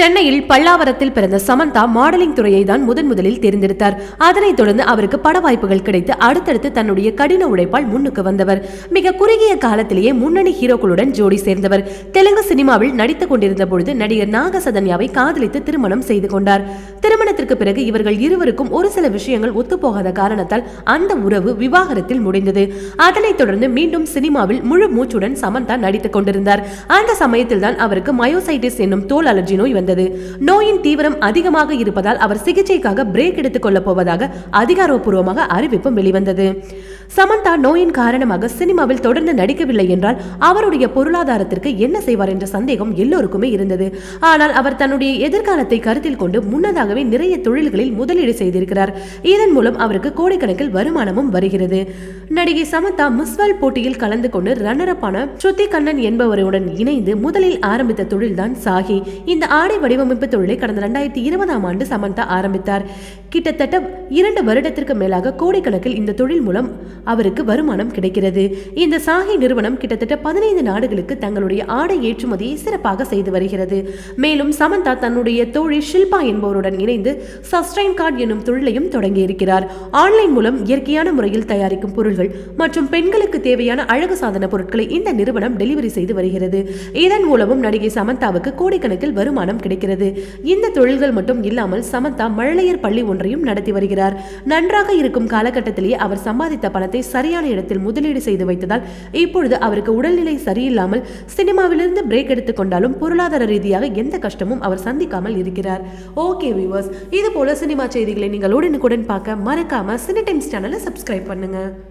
சென்னையில் பல்லாவரத்தில் பிறந்த சமந்தா மாடலிங் துறையை தான் முதன் முதலில் தேர்ந்தெடுத்தார். அதனைத் தொடர்ந்து அவருக்கு பட வாய்ப்புகள் கிடைத்து அடுத்தடுத்து தன்னுடைய கடின உழைப்பால் முன்னுக்கு வந்தவர். மிக குறுகிய காலத்திலேயே முன்னணி ஹீரோக்களுடன் ஜோடி சேர்ந்தவர். தெலுங்கு சினிமாவில் நடித்துக் கொண்டிருந்த பொழுது நடிகர் நாகசதன்யாவை காதலித்து திருமணம் செய்து கொண்டார். திருமணத்திற்கு பிறகு இவர்கள் இருவருக்கும் ஒரு சில விஷயங்கள் ஒத்துப்போகாத காரணத்தால் அந்த உறவு விவாகரத்தில் முடிந்தது. அதனைத் தொடர்ந்து மீண்டும் சினிமாவில் முழு மூச்சுடன் சமந்தா நடித்துக் கொண்டிருந்தார். அந்த சமயத்தில் தான் அவருக்கு மயோசைட்டிஸ் என்னும் தோல் அலர்ஜி நோய் வந்தது. நோயின் தீவிரம் அதிகமாக இருப்பதால் அவர் சிகிச்சைக்காக பிரேக் எடுத்துக் கொள்ளப் போவதாக அதிகாரப்பூர்வமாக அறிவிப்பும் வெளிவந்தது. சமந்தா நோயின் காரணமாக சினிமாவில் தொடர்ந்து நடிக்கவில்லை என்றால் அவருடைய பொருளாதாரத்திற்கு என்ன செய்வார் என்ற சந்தேகம் எல்லோருக்குமே இருந்தது. ஆனால் அவர் தன்னுடைய எதிர்காலத்தை கருத்தில் கொண்டு முன்னதாகவே நிறைய தொழில்களில் முதலீடு செய்திருக்கிறார். இதன் மூலம் அவருக்கு கோடிக்கணக்கில் வருமானமும் வருகிறது. நடிகை சமந்தா மிஸ்வல் போட்டியில் கலந்து கொண்டு ரன்னரப்பான ஸ்ருதி கண்ணன் என்பவருடன் இணைந்து முதலில் ஆரம்பித்த தொழில்தான் சாகி இந்த ஆடை வடிவமைப்பு தொழிலை கடந்த இரண்டாயிரத்தி இருபதாம் ஆண்டு சமந்தா ஆரம்பித்தார். கிட்டத்தட்ட இரண்டு வருடத்திற்கு மேலாக கோடிக்கணக்கில் இந்த தொழில் மூலம் அவருக்கு வருமானம் கிடைக்கிறது. இந்த சாகி நிறுவனம் கிட்டத்தட்ட பதினைந்து நாடுகளுக்கு தங்களுடைய ஆடை ஏற்றுமதியை சிறப்பாக செய்து வருகிறது. மேலும் சமந்தா தன்னுடைய தோழி ஷில்பா என்பவருடன் இணைந்து சஸ்டைன் கார்டு என்னும் தொழிலையும் தொடங்கியிருக்கிறார் ஆன்லைன் மூலம் இயற்கையான முறையில் தயாரிக்கும் பொருள்கள் மற்றும் பெண்களுக்கு தேவையான அழகு சாதன பொருட்களை இந்த நிறுவனம் டெலிவரி செய்து வருகிறது. இதன் மூலமும் நடிகை சமந்தாவுக்கு கோடிக்கணக்கில் வருமானம் கிடைக்கிறது. இந்த தொழில்கள் மட்டும் இல்லாமல் சமந்தா மழலையர் பள்ளி ஒன்று ஒன்றையும் நடத்தி வருகிறார். நன்றாக இருக்கும் காலகட்டத்திலேயே அவர் சம்பாதித்த பணத்தை சரியான இடத்தில் முதலீடு செய்து வைத்ததால் இப்பொழுது அவருக்கு உடல்நிலை சரியில்லாமல் சினிமாவிலிருந்து பிரேக் எடுத்துக் கொண்டாலும் பொருளாதார ரீதியாக எந்த கஷ்டமும் அவர் சந்திக்காமல் இருக்கிறார். ஓகே வியூவர்ஸ் இது போல சினிமா செய்திகளை நீங்கள் உடனுக்குடன் பார்க்க மறக்காம சினி டைம்ஸ் சேனலை சப்ஸ்கிரைப் பண்ணுங்க.